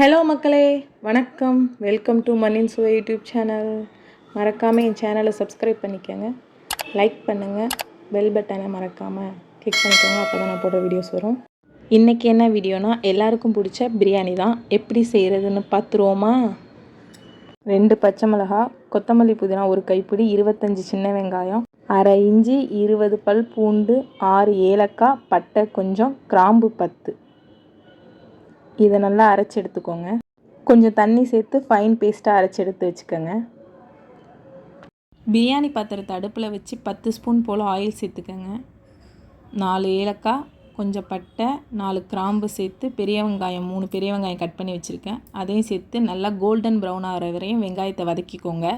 Hello மக்களே. வணக்கம். Welcome to மண்ணின் சுவை யூடியூப் சேனல் மறக்காமல் என் சேனலை சப்ஸ்கிரைப் பண்ணிக்கோங்க. லைக் பண்ணுங்கள் பெல் பட்டனை மறக்காமல் கிளிக் பண்ணிக்கோங்க. அப்போ தான் நான் போடுற வீடியோஸ் வரும். இன்றைக்கி என்ன வீடியோனா எல்லாருக்கும் பிடிச்ச பிரியாணி தான். எப்படி செய்கிறதுன்னு பார்த்துருவோமா ரெண்டு பச்சை மிளகா கொத்தமல்லி புதினா ஒரு கைப்பிடி இருபத்தஞ்சி சின்ன வெங்காயம் அரை இஞ்சி இருபது பல் பூண்டு ஆறு ஏலக்காய் பட்டை கொஞ்சம் கிராம்பு பத்து. இதை நல்லா அரைச்சி எடுத்துக்கோங்க. கொஞ்சம் தண்ணி சேர்த்து ஃபைன் பேஸ்ட்டாக அரைச்சி எடுத்து வச்சுக்கோங்க. பிரியாணி பாத்திரத்தை அடுப்பில் வச்சு பத்து ஸ்பூன் போல் ஆயில் சேர்த்துக்கோங்க. நாலு ஏலக்காய் கொஞ்சம் பட்டை நாலு கிராம்பு சேர்த்து பெரிய வெங்காயம் மூணு பெரிய வெங்காயம் கட் பண்ணி வச்சுருக்கேன். அதையும் சேர்த்து நல்லா கோல்டன் ப்ரௌன் ஆகிற வரையும் வெங்காயத்தை வதக்கிக்கோங்க.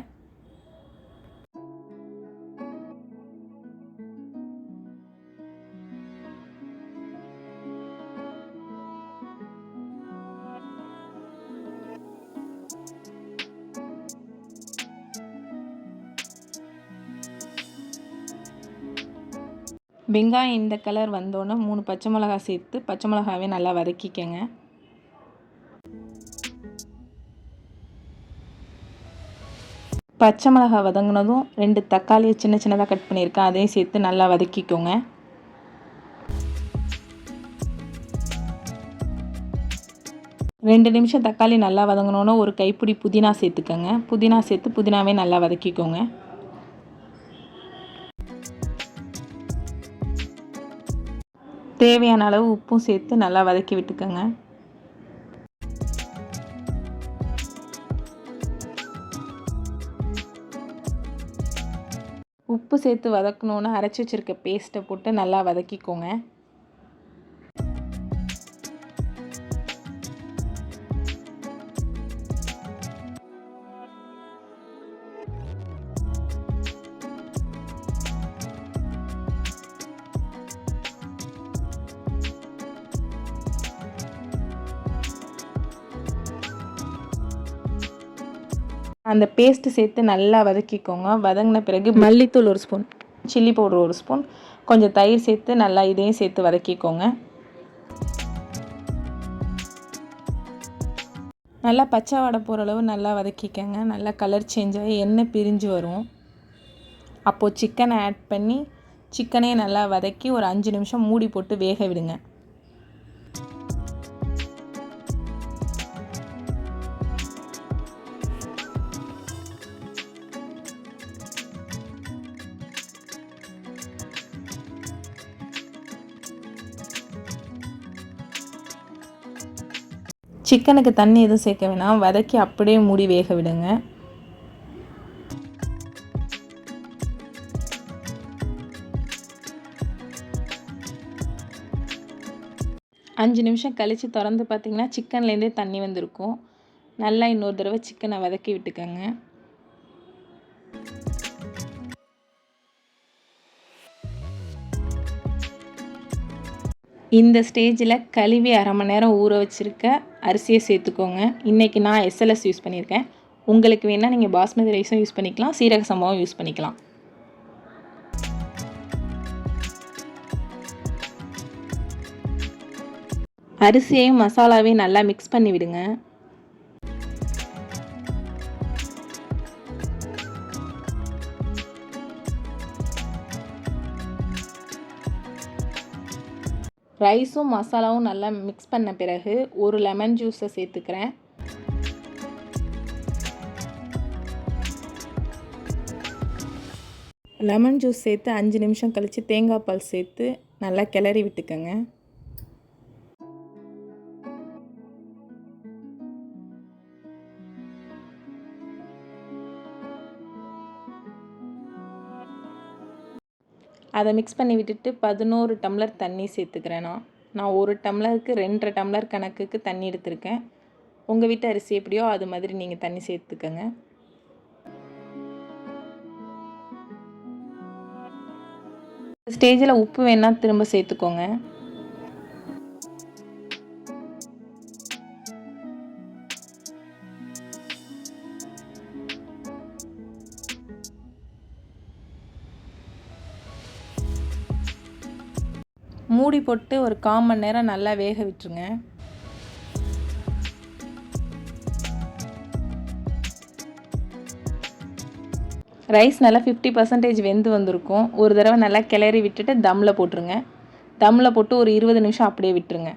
வெங்காயம் இந்த கலர் வந்தோடனே மூணு பச்சை மிளகா சேர்த்து பச்சை மிளகாவே நல்லா வதக்கிக்கங்க. பச்சை மிளகா வதங்கினதும் ரெண்டு தக்காளியை சின்ன சின்னதாக கட் பண்ணியிருக்கேன். அதையும் சேர்த்து நல்லா வதக்கிக்கோங்க. ரெண்டு நிமிஷம் தக்காளி நல்லா வதங்கினோன்னே ஒரு கைப்பிடி புதினா சேர்த்துக்கோங்க. புதினா சேர்த்து புதினாவே நல்லா வதக்கிக்கோங்க. தேவையான அளவு உப்பும் சேர்த்து நல்லா வதக்கி விட்டுக்கோங்க. உப்பு சேர்த்து வதக்கணுன்னு அரைச்சி வச்சுருக்க பேஸ்ட்டை போட்டு நல்லா வதக்கிக்கோங்க. அந்த பேஸ்ட்டு சேர்த்து நல்லா வதக்கிக்கோங்க. வதங்கின பிறகு மல்லித்தூள் ஒரு ஸ்பூன். சில்லி பவுடர் ஒரு ஸ்பூன். கொஞ்சம் தயிர் சேர்த்து நல்லா இதையும் சேர்த்து வதக்கிக்கோங்க. நல்லா பச்சை வடை போகிற அளவு நல்லா வதக்கிக்கோங்க. நல்லா கலர் சேஞ்ச் ஆகி எண்ணெய் பிரிஞ்சு வரும். அப்போது சிக்கனை ஆட் பண்ணி சிக்கனையும் நல்லா வதக்கி ஒரு அஞ்சு நிமிஷம் மூடி போட்டு வேக விடுங்க. சிக்கனுக்கு தண்ணி எதுவும் சேர்க்க வேணாம். வதக்கி அப்படியே மூடி வேக விடுங்க. அஞ்சு நிமிஷம் கழித்து திறந்து பார்த்தீங்கன்னா சிக்கன்லேருந்தே தண்ணி வந்திருக்கும். நல்லா இன்னொரு தடவை சிக்கனை வதக்கி விட்டுக்கோங்க. இந்த ஸ்டேஜில் கழுவி அரை மணி நேரம் ஊற வச்சுருக்க அரிசியை சேர்த்துக்கோங்க. இன்றைக்கி நான் எஸ்எல்எஸ் யூஸ் பண்ணியிருக்கேன். உங்களுக்கு வேணால் நீங்கள் பாஸ்மதி ரைஸும் யூஸ் பண்ணிக்கலாம். சீரக சம்பவம் யூஸ் பண்ணிக்கலாம். அரிசியையும் மசாலாவையும் நல்லா மிக்ஸ் பண்ணி விடுங்க ரைஸும் மசாலாவும் நல்லா மிக்ஸ் பண்ண பிறகு ஒரு லெமன் ஜூஸை சேர்த்துக்கிறேன். லெமன் ஜூஸ் சேர்த்து அஞ்சு நிமிஷம் கழித்து தேங்காய் பால் சேர்த்து நல்லா கிளறி விட்டுக்கோங்க. அதை மிக்ஸ் பண்ணி விட்டுட்டு பதினோரு டம்ளர் தண்ணி சேர்த்துக்கிறேன் நான். நான் ஒரு டம்ளருக்கு ரெண்டரை டம்ளர் கணக்குக்கு தண்ணி எடுத்திருக்கேன். உங்கள் வீட்டு அரிசி எப்படியோ அது மாதிரி நீங்கள் தண்ணி சேர்த்துக்கோங்க. ஸ்டேஜில் உப்பு வேணால் திரும்ப சேர்த்துக்கோங்க. மூடி போட்டு ஒரு கால் மணி நேரம் நல்லா வேக விட்டுருங்க. ரைஸ் நல்லா ஃபிஃப்டி பர்சன்டேஜ் வெந்து வந்திருக்கும். ஒரு தடவை நல்லா கிளறி விட்டுட்டு தம்மில் போட்டுருங்க. தம்மில் போட்டு ஒரு இருபது நிமிஷம் அப்படியே விட்டுருங்க.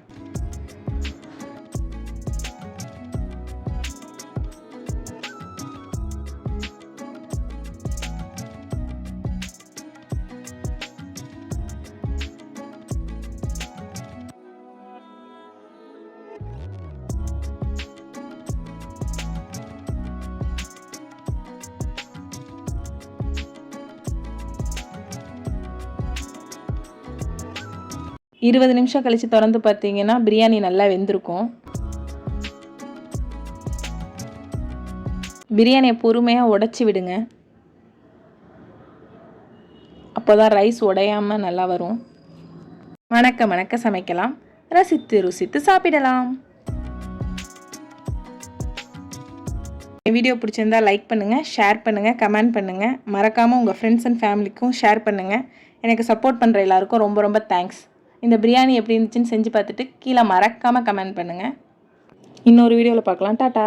இருபது நிமிஷம் கழித்து திறந்து பார்த்தீங்கன்னா பிரியாணி நல்லா வெந்திருக்கும். பிரியாணியை பொறுமையாக உடச்சி விடுங்க. அப்போ தான் ரைஸ் உடையாமல் நல்லா வரும். வணக்க வணக்க சமைக்கலாம். ரசித்து ருசித்து சாப்பிடலாம். வீடியோ பிடிச்சிருந்தா லைக் பண்ணுங்கள் ஷேர் பண்ணுங்கள் கமெண்ட் பண்ணுங்கள் மறக்காமல் உங்கள் ஃப்ரெண்ட்ஸ் அண்ட் ஃபேமிலிக்கும் ஷேர் பண்ணுங்கள் எனக்கு சப்போர்ட் பண்ணுற எல்லாருக்கும் ரொம்ப ரொம்ப தேங்க்ஸ் இந்த பிரியாணி எப்படி இருந்துச்சுன்னு செஞ்சு பார்த்துட்டு கீழே மறக்காமல் கமெண்ட் பண்ணுங்கள் இன்னொரு வீடியோவில் பார்க்கலாம். டாட்டா.